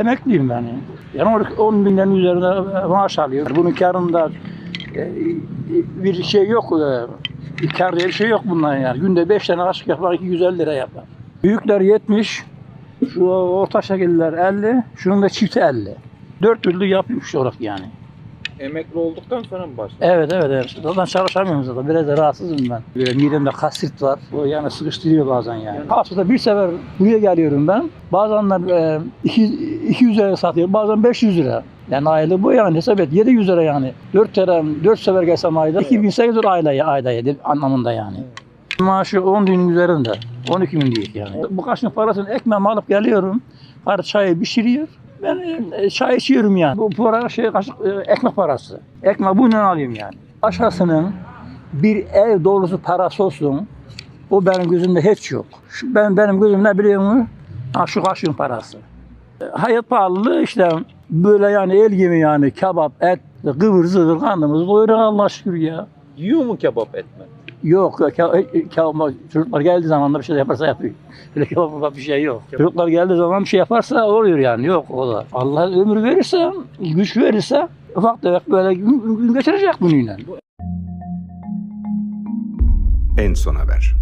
Emekliyim ben. Yani 10 binden üzerinde maaş alıyor. Bunun karında e, bir şey yok. E, kar diye bir şey yok bundan yani. Günde 5 tane aşık yapar 250 lira yapar. Büyükler 70, şu orta şekiller 50, şunun da çifti 50. 4 türlü yapmış olarak yani. Emekli olduktan sonra mı başladın? Evet evet evet. Zaten çalışamıyorum zaten. Biraz da rahatsızım ben. Böyle midemde kasırt var. O yani sıkıştırıyor bazen yani. Haftada bir sefer buraya geliyorum ben. Bazenler e, iki, 200 liraya satıyor. Bazen 500 lira. Yani aylık bu yani hesap et. 700 lira yani. 4 lira, 4 sefer gelsem ayda 2800 lira ayda, ayda anlamında yani. Maaşı 10 binin üzerinde. 12 bin değil yani. Bu kaşın parasını ekmeğimi alıp geliyorum. Karı çayı pişiriyor. Ben e, çay içiyorum yani. Bu para şey kaşık e, ekmek parası. Ekmek bundan alayım yani. Başkasının bir ev dolusu parası olsun. O benim gözümde hiç yok. Şu, ben benim gözümde biliyor musun? Ha, şu kaşığın parası. E, Hayat pahalılığı işte böyle yani el gibi yani kebap, et, kıvır zıvır karnımızı doyuruyor Allah şükür ya. Yiyor mu kebap etme? Yok, ke- ke- çocuklar geldiği zaman da bir şey yaparsa yapıyor. Öyle kebap bir şey yok. Çocuklar geldiği zaman bir şey yaparsa oluyor yani. Yok o da. Allah ömür verirse, güç verirse ufak tefek böyle gün, gün geçirecek bununla. En son haber.